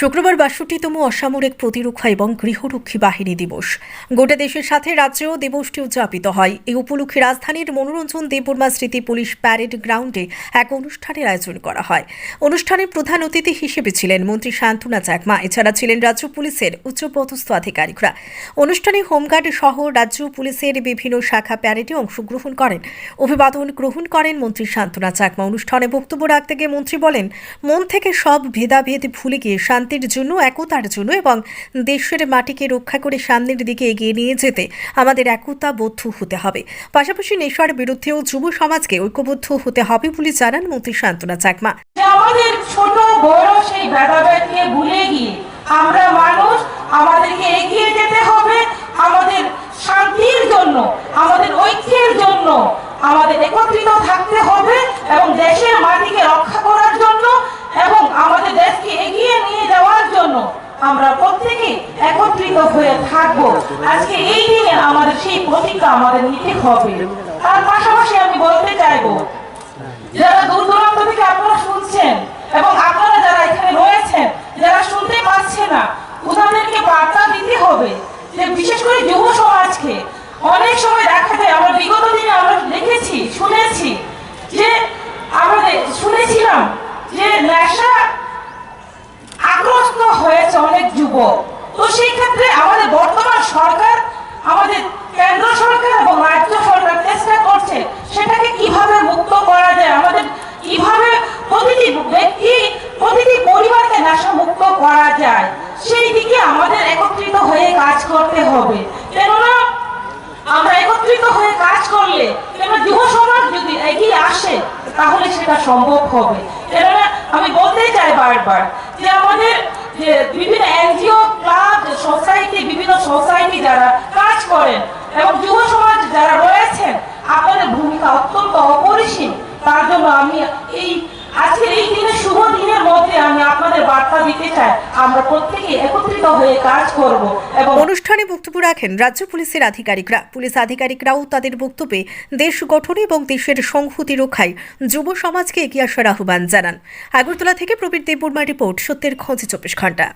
শুক্রবার বাষট্টিতম অসামরিক প্রতিরক্ষা এবং গৃহরক্ষী বাহিনী দিবস। গোটা দেশের সাথে রাজ্যেও দিবসটি উদযাপিত হয়। এই উপলক্ষে রাজধানীর মনোরঞ্জন দেববর্মা স্মৃতি পুলিশ প্যারেড গ্রাউন্ডে এক অনুষ্ঠানের আয়োজন করা হয়। অনুষ্ঠানে প্রধান অতিথি হিসেবে ছিলেন মন্ত্রী শান্তনা চাকমা। এছাড়া ছিলেন রাজ্য পুলিশের উচ্চপদস্থ আধিকারিকরা। অনুষ্ঠানে হোমগার্ড সহ রাজ্য পুলিশের বিভিন্ন শাখা প্যারেডে অংশগ্রহণ করেন। অভিবাদন গ্রহণ করেন মন্ত্রী শান্তনা চাকমা। অনুষ্ঠানে বক্তব্য রাখতে গিয়ে মন্ত্রী বলেন, মন থেকে সব ভেদাভেদ ভুলে গিয়ে শান্তির জন্য, একতার জন্য এবং দেশের মাটিকে রক্ষা করে সামনের দিকে এগিয়ে নিয়ে যেতে আমাদের একতাবদ্ধ হতে হবে। পাশাপাশি নেশার বিরুদ্ধেও যুব সমাজকে ঐক্যবদ্ধ হতে হবে বলে জানান মন্ত্রী শান্তনা চাকমা। আমাদের ছোট বড় সেই ভুলে গিয়ে আমরা মানুষ, আমাদেরকে এগিয়ে যেতে হবে, আমাদের শান্তির জন্য, আমাদের ঐক্যের জন্য আমাদের একত্রিত থাকতে হবে এবং দেশের মাটিকে রক্ষা করার জন্য এবং আমাদের দেশকে এগিয়ে নিয়ে যাওয়ার জন্য আমরা প্রত্যেকে একত্রিত হয়ে থাকব। আজকে এই দিনে আমাদের সেই প্রতিজ্ঞা আমাদের নিতে হবে। তার পাশাপাশি আমি বলতে চাইব, যারা দূর দূরান্ত থেকে আপনারা শুনছেন এবং আপনারা যারা এখানে রয়েছেন, যারা শুনতে পাচ্ছে না ওনাদেরকে বার্তা দিতে হবে যে বিশেষ করে যুব সমাজকে অনেক সময় দেখা যায় আমরা বিগত দিনে আমরা দেখেছি শুনেছি যে আমাদের শুনেছিলাম যে নেশা আগ্রস্ত হয়েছে অনেক যুবক। তো সেই ক্ষেত্রে আমাদের বর্তমান সরকার, আমাদের কেন্দ্র সরকার এবং রাজ্য সরকার চেষ্টা করছে সেটাকে কীভাবে মুক্ত করা যায়, আমাদের কীভাবে প্রতিটি ব্যক্তি, প্রতিটি পরিবারকে মুক্ত করা যায়, সেই দিকে আমাদের একত্রিত হয়ে কাজ করতে হবে। কেননা, আমরা একত্রিত হয়ে কাজ করলে কেন যুব সমাজ যদি এগিয়ে আসে, তাহলে সেটা সম্ভব হবে। কেননা, আমি বলতে চাই বারবার যে আমাদের বিভিন্ন এনজিও ক্লাব সোসাইটি বিভিন্ন সোসাইটি যারা কাজ করেন এবং যুব সমাজ যারা রয়েছেন, আপনাদের ভূমিকা অত্যন্ত অপরিসীম। তার জন্য আমি এই আজকের এই দিনে শুভ দিনের অনুষ্ঠানে বক্তব্য রাখেন রাজ্য পুলিশের আধিকারিকরা। পুলিশ আধিকারিকরাও তাদের বক্তব্যে দেশ গঠনে এবং দেশের সংহতি রক্ষায় যুব সমাজকে এগিয়ে আসার আহ্বান জানান। আগরতলা থেকে প্রবীর দেববর্মা রিপোর্ট, সত্যের খোঁজে, চব্বিশ ঘণ্টা।